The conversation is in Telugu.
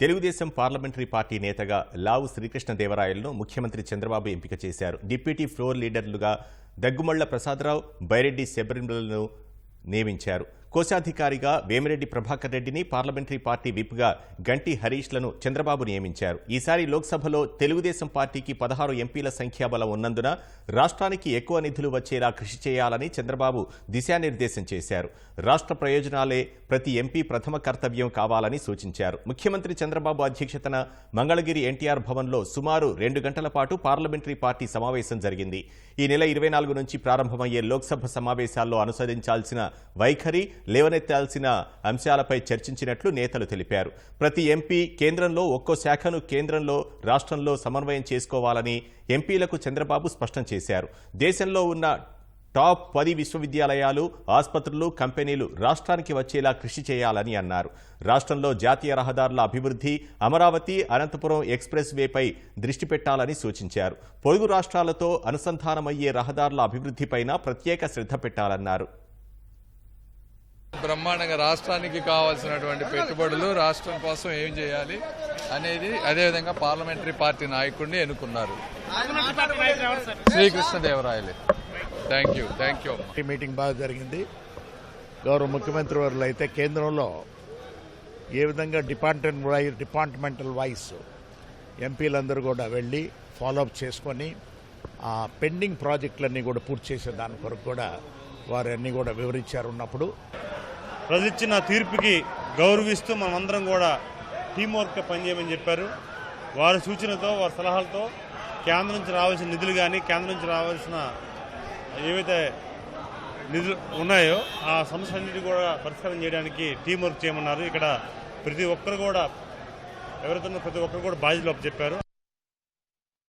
తెలుగుదేశం పార్లమెంటరీ పార్టీ నేతగా లావు శ్రీకృష్ణదేవరాయలను ముఖ్యమంత్రి చంద్రబాబు ఎంపిక చేశారు. డిప్యూటీ ఫ్లోర్ లీడర్లుగా దగ్గుమళ్ళ ప్రసాదరావు బైరెడ్డి శబరిమలను నియమించారు. కోశాధికారిగా వేమిరెడ్డి ప్రభాకర్ రెడ్డిని పార్లమెంటరీ పార్టీ విప్గా గంటి హరీష్లను చంద్రబాబు నియమించారు. ఈసారి లోక్సభలో తెలుగుదేశం పార్టీకి పదహారు ఎంపీల సంఖ్యాబలం ఉన్నందున రాష్ట్రానికి ఎక్కువ నిధులు వచ్చేలా కృషి చేయాలని చంద్రబాబు దిశానిర్దేశం చేశారు. రాష్ట్ర ప్రయోజనాలే ప్రతి ఎంపీ ప్రథమ కర్తవ్యం కావాలని సూచించారు. ముఖ్యమంత్రి చంద్రబాబు అధ్యక్షతన మంగళగిరి ఎన్టీఆర్ భవన్లో సుమారు రెండు గంటల పాటు పార్లమెంటరీ పార్టీ సమావేశం జరిగింది. ఈ నెల ఇరవై నాలుగు నుంచి ప్రారంభమయ్యే లోక్సభ సమావేశాల్లో అనుసరించాల్సిన వైఖరి లేవనెత్తాల్సిన అంశాలపై చర్చించినట్లు నేతలు తెలిపారు. ప్రతి ఎంపీ కేంద్రంలో ఒక్కో శాఖను కేంద్రంలో రాష్ట్రంలో సమన్వయం చేసుకోవాలని ఎంపీలకు చంద్రబాబు స్పష్టం చేశారు. దేశంలో ఉన్న టాప్ పది విశ్వవిద్యాలయాలు ఆసుపత్రులు కంపెనీలు రాష్ట్రానికి వచ్చేలా కృషి చేయాలని అన్నారు. రాష్ట్రంలో జాతీయ రహదారుల అభివృద్ధి అమరావతి అనంతపురం ఎక్స్ప్రెస్ వేపై దృష్టి పెట్టాలని సూచించారు. పొరుగు రాష్ట్రాలతో అనుసంధానమయ్యే రహదారుల అభివృద్ధిపైన ప్రత్యేక శ్రద్ధ పెట్టాలన్నారు. బ్రహ్మాండంగా రాష్ట్రానికి కావాల్సినటువంటి పెట్టుబడులు రాష్ట్రం కోసం ఏం చేయాలి అనేది అదేవిధంగా పార్లమెంటరీ పార్టీ నాయకుడిని ఎన్నుకున్నారు. శ్రీకృష్ణదేవరాయలే. థ్యాంక్ యూ థ్యాంక్ యూ ఈ మీటింగ్ బాగా జరిగింది. గౌరవ ముఖ్యమంత్రి వారు అయితే కేంద్రంలో ఏ విధంగా డిపార్ట్మెంట్ వై- డిపార్ట్మెంటల్ వైస్ ఎంపీలందరూ కూడా వెళ్ళి ఫాలోఅప్ చేసుకొని ఆ పెండింగ్ ప్రాజెక్టులన్నీ కూడా పూర్తి చేసే దాని కొరకు కూడా వారు అన్నీ కూడా వివరించారు ఉన్నప్పుడు. ప్రజలిచ్చిన తీర్పుకి గౌరవిస్తూ మనమందరం కూడా టీం వర్క్గా పనిచేయమని చెప్పారు. వారి సూచనతో వారి సలహాలతో కేంద్రం నుంచి రావాల్సిన నిధులు కానీ కేంద్రం నుంచి రావాల్సిన ఏవైతే నిధులు ఉన్నాయో ఆ సమస్యలన్నిటి కూడా పరిష్కారం చేయడానికి టీం వర్క్ చేయమన్నారు. ఇక్కడ ప్రతి ఒక్కరు కూడా ఎవరైతే ప్రతి ఒక్కరు కూడా బాధ్యతలు చెప్పారు.